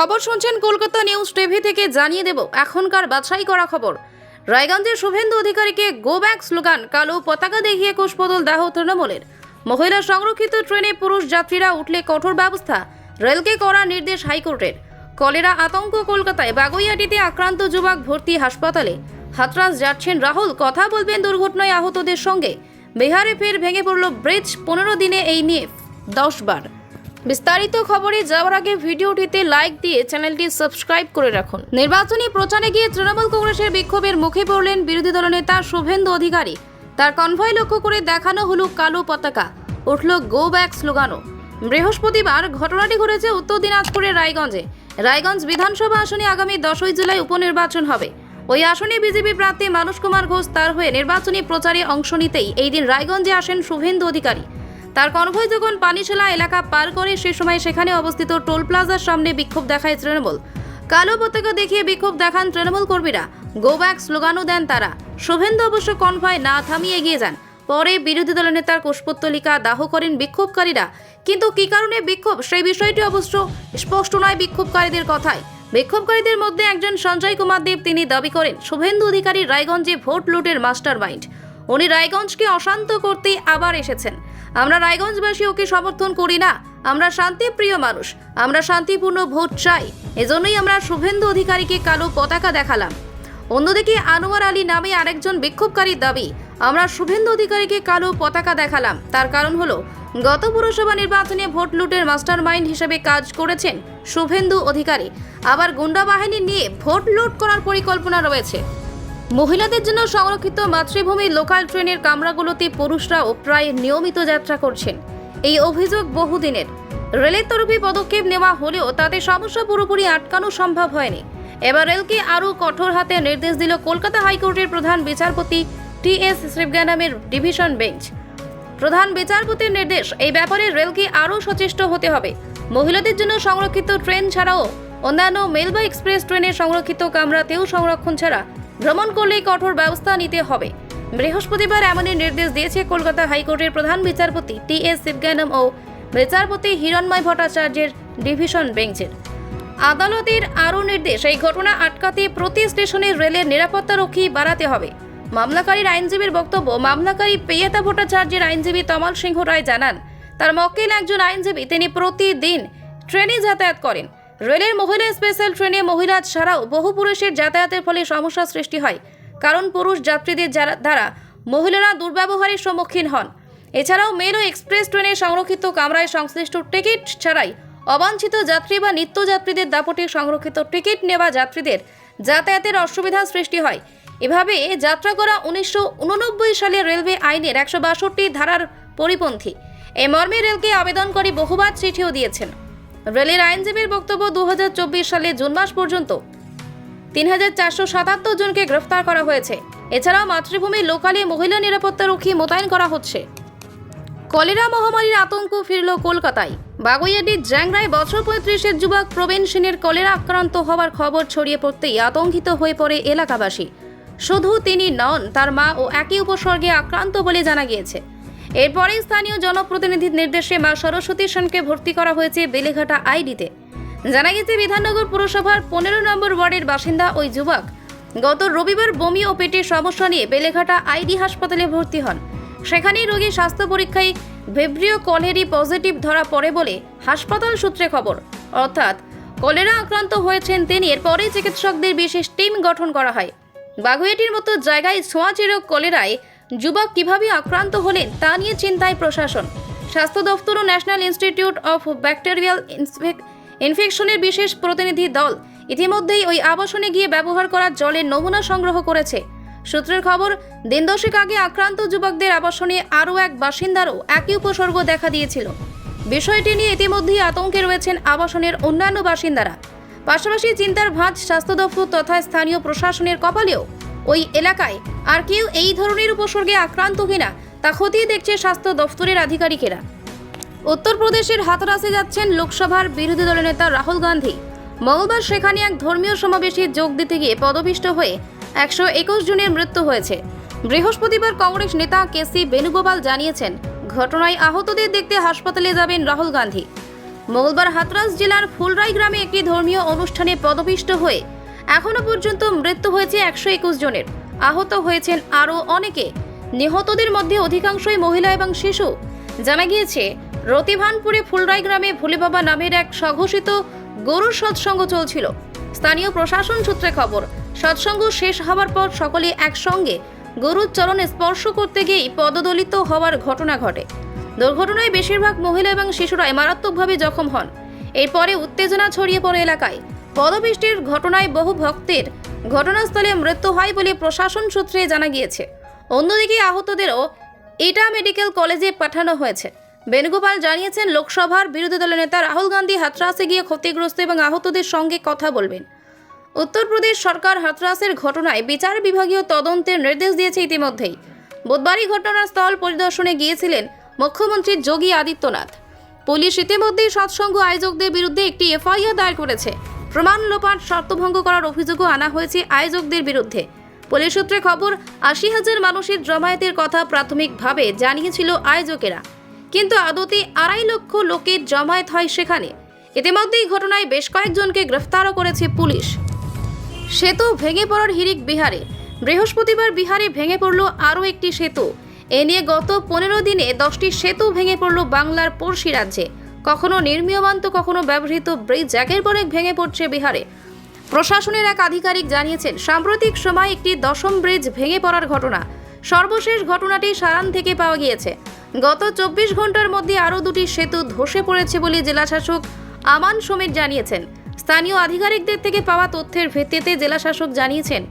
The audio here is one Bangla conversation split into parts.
খবর শুনছেন কলকাতা নিউজ টিভি থেকে, জানিয়ে দেব এখনকার বাছাই করা খবর। রায়গঞ্জের শুভেন্দু অধিকারীকে গো ব্যাক স্লোগান কালো পতাকা দেখিয়ে কুশবদল দাহ তৃণমূলের। মহিলা সংরক্ষিত ট্রেনে পুরুষ যাত্রীরা উঠলে কঠোর ব্যবস্থা, রেলকে করা নির্দেশ হাইকোর্টের। কলেরা আতঙ্ক কলকাতায়, বাগুইয়াটিতে আক্রান্ত যুবক ভর্তি হাসপাতালে। হাতরাস যাচ্ছেন রাহুল, কথা বলবেন দুর্ঘটনায় আহতদের সঙ্গে। বিহারে ফের ভেঙে পড়ল ব্রিজ, পনেরো দিনে এই নিয়ে দশ বার। বিস্তারিত খবরে যাওয়ার আগে ভিডিওটিতে লাইক দিয়ে চ্যানেলটি সাবস্ক্রাইব করে রাখুন। নির্বাচনী প্রচারে গিয়ে তৃণমূল কংগ্রেসের বিক্ষোভের মুখে পড়লেন বিরোধী দলনেতা শুভেন্দু অধিকারী। তার কনভয় লক্ষ্য করে দেখানো হলো কালো পতাকা। উঠল গো ব্যাক স্লোগানও বৃহস্পতিবার ঘটনাটি ঘটেছে উত্তর দিনাজপুরের রায়গঞ্জে। রায়গঞ্জ বিধানসভা আসনে আগামী দশই জুলাই উপনির্বাচন হবে। ওই আসনে বিজেপি প্রার্থী মানুষ কুমার ঘোষ তার হয়ে নির্বাচনী প্রচারে অংশ নিতেই এই দিন রায়গঞ্জে আসেন শুভেন্দু অধিকারী। তার কনভয় যখন পানিশালা এলাকা পার করে সে সময় সেখানে অবস্থিত টোল প্লাজার সামনে বিক্ষোভ দেখায় তৃণমূল। কালো পতাকা দেখিয়ে বিক্ষোভ দেখান তৃণমূল কর্মীরা। গো ব্যাক স্লোগানও দেন তারা। শুভেন্দু অবশ্য কনভয় না থামিয়ে এগিয়ে যান। পরে বিরোধী দলের নেতার কুশপুত্তলিকা দাহ করেন বিক্ষোভকারীরা। কিন্তু কী কারণে বিক্ষোভ? সেই বিষয়টি অবশ্য স্পষ্ট নয় বিক্ষোভকারীদের কথায়। বিক্ষোভকারীদের মধ্যে একজন সঞ্জয় কুমার দেব তিনি দাবি করেন, শুভেন্দু অধিকারী রায়গঞ্জে ভোট লুটের মাস্টার মাইন্ড উনি রায়গঞ্জকে অশান্ত করতে আবার এসেছেন। আমরা রায়গঞ্জবাসী ওকে সমর্থন করি না। আমরা শান্তিপ্রিয় মানুষ। আমরা শান্তিপূর্ণ ভোট চাই। এজন্যই আমরা শুভেন্দু অধিকারীকে কালো পতাকা দেখালাম। অন্যদিকে আনোয়ার আলী নামে আরেকজন বিক্ষোভকারীর দাবি, আমরা শুভেন্দু অধিকারীকে কালো পতাকা দেখালাম। তার কারণ হলো, গত পুরসভা নির্বাচনে ভোট লুটের মাস্টার মাইন্ড হিসেবে কাজ করেছেন শুভেন্দু অধিকারী। আবার গুন্ডা বাহিনী নিয়ে ভোট লুট করার পরিকল্পনা রয়েছে। মহিলাদের জন্য সংরক্ষিত মাতৃভূমি লোকাল ট্রেনের কামরাগুলোতে পুরুষরাও প্রায় নিয়মিত যাত্রা করছেন। এই অভিযোগ বহুদিনের। রেলের তরফে পদক্ষেপ নেওয়া হলেও তাতে সমস্যা পুরোপুরি আটকানো সম্ভব হয়নি। এবার রেলকে আরও কঠোর হাতে নির্দেশ দিল কলকাতা হাইকোর্টের প্রধান বিচারপতি টি এস শ্রীজ্ঞানামের ডিভিশন বেঞ্চ। প্রধান বিচারপতির নির্দেশ, এই ব্যাপারে রেলকে আরও সচেষ্ট হতে হবে। মহিলাদের জন্য সংরক্ষিত ট্রেন ছাড়াও অন্যান্য মেলবা এক্সপ্রেস ট্রেনের সংরক্ষিত কামরাতেও সংরক্ষণ ছাড়া ভ্রমণ করলেই কঠোর ব্যবস্থা নিতে হবে। বৃহস্পতিবার এমনই নির্দেশ দিয়েছে কলকাতা হাইকোর্টের প্রধান বিচারপতি টি এস শিবজ্ঞানম ও বিচারপতি হিরণময় ভট্টাচার্যের ডিভিশন বেঞ্চের। আদালতের আরও নির্দেশ, এই ঘটনা আটকাতে প্রতি স্টেশনে রেলের নিরাপত্তারক্ষী বাড়াতে হবে। মামলাকারীর আইনজীবীর বক্তব্য, মামলাকারী পেয়াতা ভট্টাচার্যের আইনজীবী তমাল সিংহ রায় জানান, তার মক্কেল একজন আইনজীবী, তিনি প্রতিদিন ট্রেনে যাতায়াত করেন। রেলের মহিলা স্পেশাল ট্রেনে মহিলা ছাড়াও বহু পুরুষের যাতায়াতের ফলে সমস্যা সৃষ্টি হয়। কারণ পুরুষ যাত্রীদের যারা- দ্বারা মহিলারা দুর্ব্যবহারের সম্মুখীন হন। এছাড়াও মেল ও এক্সপ্রেস ট্রেনে সংরক্ষিত কামরায় সংশ্লিষ্ট টিকিট ছাড়াই অবাঞ্ছিত যাত্রী বা নিত্যযাত্রীদের দাপটে সংরক্ষিত টিকিট নেওয়া যাত্রীদের যাতায়াতের অসুবিধা সৃষ্টি হয়। এভাবে যাত্রা করা উনিশশো উননব্বই সালে রেলওয়ে আইনের একশো বাষট্টি ধারার পরিপন্থী। এ মর্মে রেলকে আবেদন করে বহুবার চিঠিও দিয়েছেন। রেলের আইনজীবীর বক্তব্য দু হাজার চব্বিশ সালে জুন মাস পর্যন্ত। তিন হাজার চারশো সাতাত্তর জনকে গ্রেফতার করা হয়েছে। এছাড়াও মাতৃভূমি লোকালে মহিলা নিরাপত্তারক্ষী মোতায়েন করা হচ্ছে। কলেরা মহামারীর আতঙ্ক ফিরল কলকাতায়। বাগুইয়াটির জ্যাংরায় বছর পঁয়ত্রিশের যুবক প্রবীণ সেনের কলেরা আক্রান্ত হওয়ার খবর ছড়িয়ে পড়তেই আতঙ্কিত হয়ে পড়ে এলাকাবাসী। শুধু তিনি নন, তার মা ও একই উপসর্গে আক্রান্ত বলে জানা গিয়েছে। এরপরে স্থানীয় জনপ্রতিনিধির নির্দেশে মা সরস্বতী সেনকে ভর্তি করা হয়েছে বেলেঘাটা আইডিতে। জানা গেছে, বিধাননগর পুরসভার পনেরো নম্বর ওয়ার্ডের বাসিন্দা ওই যুবক। গত রবিবার বমি ও পেটের সমস্যা নিয়ে বেলেঘাটা আইডি হাসপাতালে ভর্তি হন। সেখানেই রোগীর স্বাস্থ্য পরীক্ষায় ভেব্রিও কলেরি পজিটিভ ধরা পড়ে বলে হাসপাতাল সূত্রে খবর। অর্থাৎ, কলেরা আক্রান্ত হয়েছেন তিনি, এরপরেই চিকিৎসকদের বিশেষ টিম গঠন করা হয়। বাগুইয়াটির মতো জায়গায় ছোঁয়াচে রোগ কলেরায় যুবক কীভাবে আক্রান্ত হলেন তা নিয়ে চিন্তায় প্রশাসন। স্বাস্থ্য দফতর ও ন্যাশনাল ইনস্টিটিউট অফ ব্যাকটেরিয়াল ইনফেকশনের বিশেষ প্রতিনিধি দল ইতিমধ্যেই ওই আবাসনে গিয়ে ব্যবহার করা জলের নমুনা সংগ্রহ করেছে। সূত্রের খবর, দিন দশেক আগে আক্রান্ত যুবকদের আবাসনে আরও এক বাসিন্দারও একই উপসর্গ দেখা দিয়েছিল। বিষয়টি নিয়ে ইতিমধ্যেই আতঙ্কে রয়েছেন আবাসনের অন্যান্য বাসিন্দারা। পাশাপাশি চিন্তার ভাঁজ স্বাস্থ্য দপ্তর তথা স্থানীয় প্রশাসনের কপালেও ওই এলাকায়। আর কেউ এই ধরনের উপসর্গে আক্রান্ত কিনা, তা খতিয়ে দেখছে স্বাস্থ্য দপ্তরের আধিকারিকেরা। উত্তরপ্রদেশের হাতরাসে যাচ্ছেন লোকসভার বিরোধী দলের নেতা রাহুল গান্ধী। মঙ্গলবার সেখানে এক ধর্মীয় সমাবেশে যোগ দিতে গিয়ে পদপিষ্ট হয়ে একশো একুশ জনের মৃত্যু হয়েছে। বৃহস্পতিবার কংগ্রেস নেতা কেসি বেণুগোপাল জানিয়েছেন, ঘটনায় আহতদের দেখতে হাসপাতালে যাবেন রাহুল গান্ধী। মঙ্গলবার হাতরাস জেলার ফুলরাই গ্রামে একটি ধর্মীয় অনুষ্ঠানে পদপিষ্ট হয়ে এখনও পর্যন্ত মৃত্যু হয়েছে একশো একুশ জনের। আহত হয়েছেন আরও অনেকে। নিহতদের মধ্যে অধিকাংশই মহিলা এবং শিশু। জানা গিয়েছে, রতিভানপুরে ফুলরাই গ্রামে ভোলে বাবা নামের এক স্বঘোষিত গরুর সৎসঙ্গ চলছিল। স্থানীয় প্রশাসন সূত্রে খবর, সৎসঙ্গ শেষ হওয়ার পর সকলে একসঙ্গে গরুর চরণে স্পর্শ করতে গিয়েই পদদলিত হওয়ার ঘটনা ঘটে। দুর্ঘটনায় বেশিরভাগ মহিলা এবং শিশুরাই মারাত্মকভাবে জখম হন। এরপরে উত্তেজনা ছড়িয়ে পড়ে এলাকায়। পদবৃষ্টির ঘটনায় বহু ভক্তের ঘটনাস্থলে মৃত্যু হয় বলে প্রশাসন সূত্রে জানা গিয়েছে। অন্যদিকে আহতদেরও ইটা মেডিকেল কলেজে পাঠানো হয়েছে। বেণুগোপাল জানিয়েছেন, লোকসভার বিরোধী দলের নেতা রাহুল গান্ধী হাতরাসে গিয়ে ক্ষতিগ্রস্ত এবং আহতদের সঙ্গে কথা বলবেন। উত্তরপ্রদেশ সরকার হাতরাসের ঘটনায় বিচার বিভাগীয় তদন্তের নির্দেশ দিয়েছে ইতিমধ্যেই। বুধবারই ঘটনাস্থল পরিদর্শনে গিয়েছিলেন মুখ্যমন্ত্রী যোগী আদিত্যনাথ। পুলিশ ইতিমধ্যেই সৎসঙ্গ আয়োজকদের বিরুদ্ধে একটি এফআইআর দায়ের করেছে। প্রমাণ লোপাট শর্তভঙ্গ করার অভিযোগও আনা হয়েছে আয়োজকদের বিরুদ্ধে। পুলিশ সূত্রে খবর, আশি হাজার মানুষের জমায়েতের কথা প্রাথমিকভাবে জানিয়েছিল আয়োজকেরা। কিন্তু আদতে আড়াই লক্ষ লোকের জমায়েত হয় সেখানে। ইতিমধ্যেই ঘটনায় বেশ কয়েকজনকে গ্রেফতারও করেছে পুলিশ। সেতু ভেঙে পড়ার হিরিক বিহারে। বৃহস্পতিবার বিহারে ভেঙে পড়ল আরও একটি সেতু। এ নিয়ে গত পনেরো দিনে দশটি সেতু ভেঙে পড়ল বাংলার পড়শি রাজ্যে। কখনো নির্মীয়মান তো কখনো ব্যবহৃত ব্রিজ একের পর এক ভেঙে পড়ছে বিহারে। প্রশাসনের এক আধিকারিক জানিয়েছেন, সাম্প্রতিক সময় একটি দশম ব্রিজ ভেঙে পড়ার ঘটনা। সর্বশেষ ঘটনাটি সারান থেকে পাওয়া গিয়েছে। গত চব্বিশ ঘণ্টার মধ্যে আরও দুটি সেতু ধসে পড়েছে বলে জেলাশাসক আমান সমীর জানিয়েছেন। স্থানীয় আধিকারিকদের থেকে পাওয়া তথ্যের ভিত্তিতে জেলাশাসক জানিয়েছেন,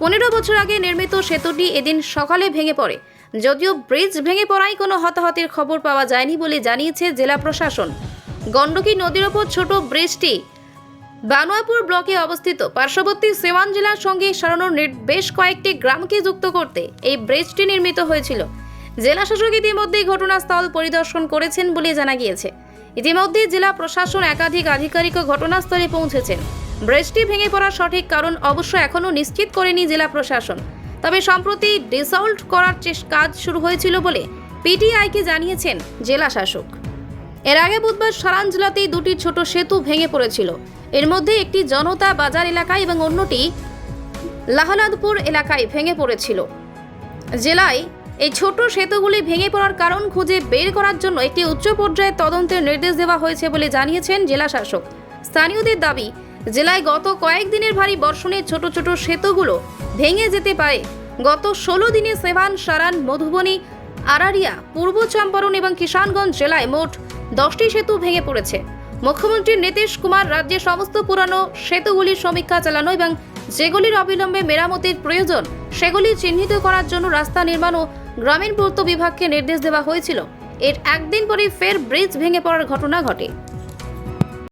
পনেরো বছর আগে নির্মিত সেতুটি এদিন সকালে ভেঙে পড়ে। যদিও ব্রিজ ভেঙে পড়ায় কোনো হতাহতের খবর পাওয়া যায়নি বলে জানিয়েছে জেলা প্রশাসন। গণ্ডকী নদীর ওপর ছোট ব্রিজটি বানুয়াপুর ব্লকে অবস্থিত। পার্শ্ববর্তী সেওয়ান জেলার সঙ্গে সরানোর নির- বেশ কয়েকটি গ্রামকে যুক্ত করতে এই ব্রিজটি নির্মিত হয়েছিল। জেলা শাসক ইতিমধ্যেই ঘটনাস্থল পরিদর্শন করেছেন বলে জানা গিয়েছে। ইতিমধ্যে জেলা প্রশাসন একাধিক আধিকারিকও ঘটনাস্থলে পৌঁছেছেন। ব্রিজটি ভেঙে পড়ার সঠিক কারণ অবশ্য এখনও নিশ্চিত করেনি জেলা প্রশাসন। তবে সম্প্রতি ডিসল্ট করার কাজ শুরু হয়েছিল বলে পিটিআইকে জানিয়েছেন জেলা শাসক। এর আগে বুধবার সারান দুটি ছোট সেতু ভেঙে পড়েছিল। এর মধ্যে একটি জনতা বাজার এলাকায় এবং অন্যটি লাহলাদপুর এলাকায় ভেঙে পড়েছিল। জেলায় এই ছোট সেতুগুলি ভেঙে পড়ার কারণ খুঁজে বের করার জন্য একটি উচ্চ পর্যায়ে তদন্তের নির্দেশ দেওয়া হয়েছে বলে জানিয়েছেন জেলা শাসক। স্থানীয়দের দাবি, জেলায় গত কয়েকদিনের ভারী বর্ষণে ছোট ছোট সেতুগুলো ভেঙে যেতে পারে। গত ষোলো দিনে সেভান, সারান, মধুবনী, আরারিয়া, পূর্ব চম্পারণ এবং কিষানগঞ্জ জেলায় মোট দশটি সেতু ভেঙে পড়েছে। মুখ্যমন্ত্রী নীতিশ কুমার রাজ্যের সমস্ত পুরানো সেতুগুলির সমীক্ষা চালানো এবং যেগুলির অবিলম্বে মেরামতির প্রয়োজন, সেগুলি চিহ্নিত করার জন্য রাস্তা নির্মাণ ও গ্রামীণ পূর্ত বিভাগকে নির্দেশ দেওয়া হয়েছিল। এর একদিন পরেই ফের ব্রিজ ভেঙে পড়ার ঘটনা ঘটে।